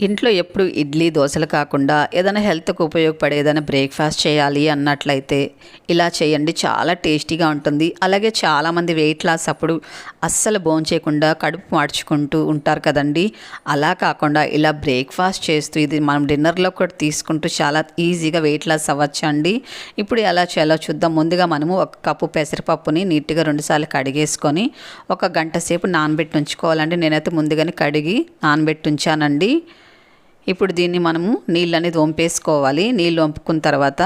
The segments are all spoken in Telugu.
ఇంట్లో ఎప్పుడు ఇడ్లీ దోశలు కాకుండా ఏదైనా హెల్త్కి ఉపయోగపడే ఏదైనా బ్రేక్ఫాస్ట్ చేయాలి అన్నట్లయితే ఇలా చేయండి. చాలా టేస్టీగా ఉంటుంది. అలాగే చాలామంది వెయిట్ లాస్ అప్పుడు అస్సలు భోంచేయకుండా కడుపు మార్చుకుంటూ ఉంటారు కదండి. అలా కాకుండా ఇలా బ్రేక్ఫాస్ట్ చేస్తూ ఇది మనం డిన్నర్లో కూడా తీసుకుంటూ చాలా ఈజీగా వెయిట్ లాస్ అవ్వచ్చు అండి? ఇప్పుడు ఎలా చేయాలో చూద్దాం. ముందుగా మనము ఒక కప్పు పెసరపప్పుని నీట్గా రెండుసార్లు కడిగేసుకొని ఒక గంట సేపు నానబెట్టి ఉంచుకోవాలండి. నేనైతే ముందుగానే కడిగి నానబెట్టి ఉంచానండి. ఇప్పుడు దీన్ని మనము నీళ్ళు అనేది వంపేసుకోవాలి నీళ్ళు వంపుకున్న తర్వాత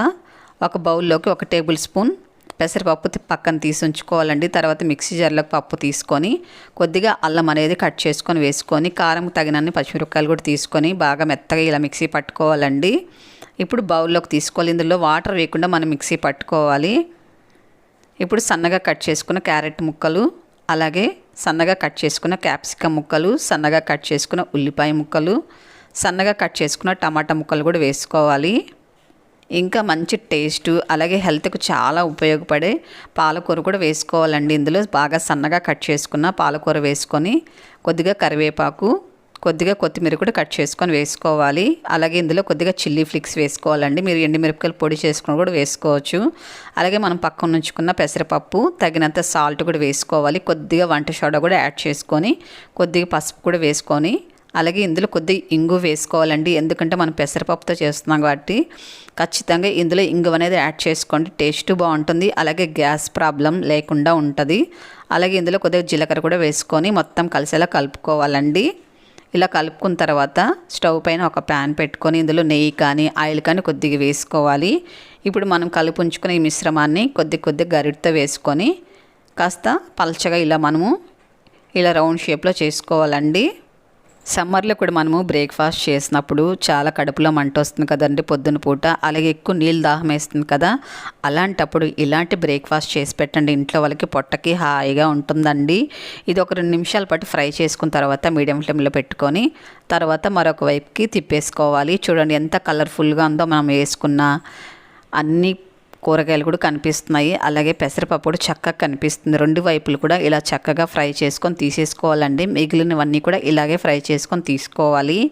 ఒక బౌల్లోకి ఒక టేబుల్ స్పూన్ పెసరపప్పు పక్కన తీసి ఉంచుకోవాలండి. తర్వాత మిక్సీ జార్లోకి పప్పు తీసుకొని కొద్దిగా అల్లం అనేది కట్ చేసుకొని వేసుకొని కారం తగినన్ని పచ్చిమిరపకాయలు కూడా తీసుకొని బాగా మెత్తగా ఇలా మిక్సీ పట్టుకోవాలండి. ఇప్పుడు బౌల్లోకి తీసుకోవాలి. ఇందులో వాటర్ వేయకుండా మనం మిక్సీ పట్టుకోవాలి. ఇప్పుడు సన్నగా కట్ చేసుకున్న క్యారెట్ ముక్కలు అలాగే సన్నగా కట్ చేసుకున్న క్యాప్సికమ్ ముక్కలు సన్నగా కట్ చేసుకున్న ఉల్లిపాయ ముక్కలు సన్నగా కట్ చేసుకున్న టమాటా ముక్కలు కూడా వేసుకోవాలి. ఇంకా మంచి టేస్ట్ అలాగే హెల్త్కు చాలా ఉపయోగపడే పాలకూర కూడా వేసుకోవాలండి. ఇందులో బాగా సన్నగా కట్ చేసుకున్న పాలకూర వేసుకొని కొద్దిగా కరివేపాకు కొద్దిగా కొత్తిమీర కూడా కట్ చేసుకొని వేసుకోవాలి. అలాగే ఇందులో కొద్దిగా చిల్లీ ఫ్లిక్స్ వేసుకోవాలండి. మీరు ఎండుమిరపకాయలు పొడి చేసుకుని కూడా వేసుకోవచ్చు. అలాగే మనం పక్కన ఉంచుకున్న పెసరపప్పు తగినంత సాల్ట్ కూడా వేసుకోవాలి. కొద్దిగా వంట సోడా కూడా యాడ్ చేసుకొని కొద్దిగా పసుపు కూడా వేసుకొని అలాగే ఇందులో కొద్దిగా ఇంగు వేసుకోవాలండి. ఎందుకంటే మనం పెసరపప్పుతో చేస్తున్నాం కాబట్టి ఖచ్చితంగా ఇందులో ఇంగు అనేది యాడ్ చేసుకోండి. టేస్ట్ బాగుంటుంది. అలాగే గ్యాస్ ప్రాబ్లం లేకుండా ఉంటుంది. అలాగే ఇందులో కొద్దిగా జీలకర్ర కూడా వేసుకొని మొత్తం కలిసేలా కలుపుకోవాలండి. ఇలా కలుపుకున్న తర్వాత స్టవ్ పైన ఒక ప్యాన్ పెట్టుకొని ఇందులో నెయ్యి కానీ ఆయిల్ కానీ కొద్దిగా వేసుకోవాలి. ఇప్పుడు మనం కలుపు ఉంచుకున్న ఈ మిశ్రమాన్ని కొద్ది కొద్ది గరిటతో వేసుకొని కాస్త పల్చగా ఇలా మనము ఇలా రౌండ్ షేప్లో చేసుకోవాలండి. సమ్మర్లో కూడా మనము బ్రేక్ఫాస్ట్ చేసినప్పుడు చాలా కడుపులో మంట వస్తుంది కదండి పొద్దున పూట. అలాగే ఎక్కువ నీళ్ళు దాహం వేస్తుంది కదా. అలాంటప్పుడు ఇలాంటి బ్రేక్ఫాస్ట్ చేసి పెట్టండి. ఇంట్లో వాళ్ళకి పొట్టకి హాయిగా ఉంటుందండి. ఇది ఒక రెండు నిమిషాల పాటు ఫ్రై చేసుకున్న తర్వాత మీడియం ఫ్లేమ్లో పెట్టుకొని తర్వాత మరొక వైపుకి తిప్పేసుకోవాలి. చూడండి ఎంత కలర్ఫుల్గా ఉందో మనం వేసుకున్న అన్ని కూరగాయలు కూడా కనిపిస్తున్నాయి. అలాగే పెసరపప్పు కూడా చక్కగా కనిపిస్తుంది. రెండు వైపులు కూడా ఇలా చక్కగా ఫ్రై చేసుకొని తీసేసుకోవాలండి. మిగిలినవన్నీ కూడా ఇలాగే ఫ్రై చేసుకొని తీసుకోవాలి.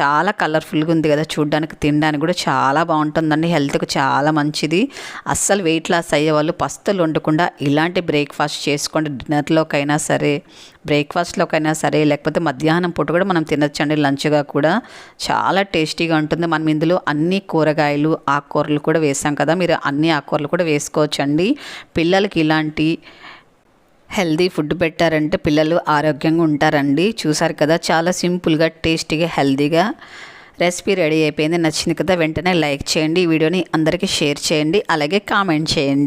చాలా కలర్ఫుల్గా ఉంది కదా చూడడానికి తినడానికి కూడా చాలా బాగుంటుందండి. హెల్త్కి చాలా మంచిది. అస్సలు వెయిట్ లాస్ అయ్యే వాళ్ళు పస్తులు వండకుండా ఇలాంటి బ్రేక్ఫాస్ట్ చేసుకోండి. డిన్నర్లోకైనా సరే బ్రేక్ఫాస్ట్లోకైనా సరే లేకపోతే మధ్యాహ్నం పూట కూడా మనం తినొచ్చండి. లంచ్గా కూడా చాలా టేస్టీగా ఉంటుంది. మనం ఇందులో అన్ని కూరగాయలు ఆకుకూరలు కూడా వేసాం కదా. మీరు అన్ని ఆకుకూరలు కూడా వేసుకోవచ్చండి. పిల్లలకి ఇలాంటి హెల్దీ ఫుడ్ పెట్టారంటే పిల్లలు ఆరోగ్యంగా ఉంటారండి. చూసారు కదా చాలా సింపుల్గా టేస్టీగా హెల్దీగా రెసిపీ రెడీ అయిపోయింది. నచ్చింది కదా వెంటనే లైక్ చేయండి. ఈ వీడియోని అందరికీ షేర్ చేయండి. అలాగే కామెంట్ చేయండి.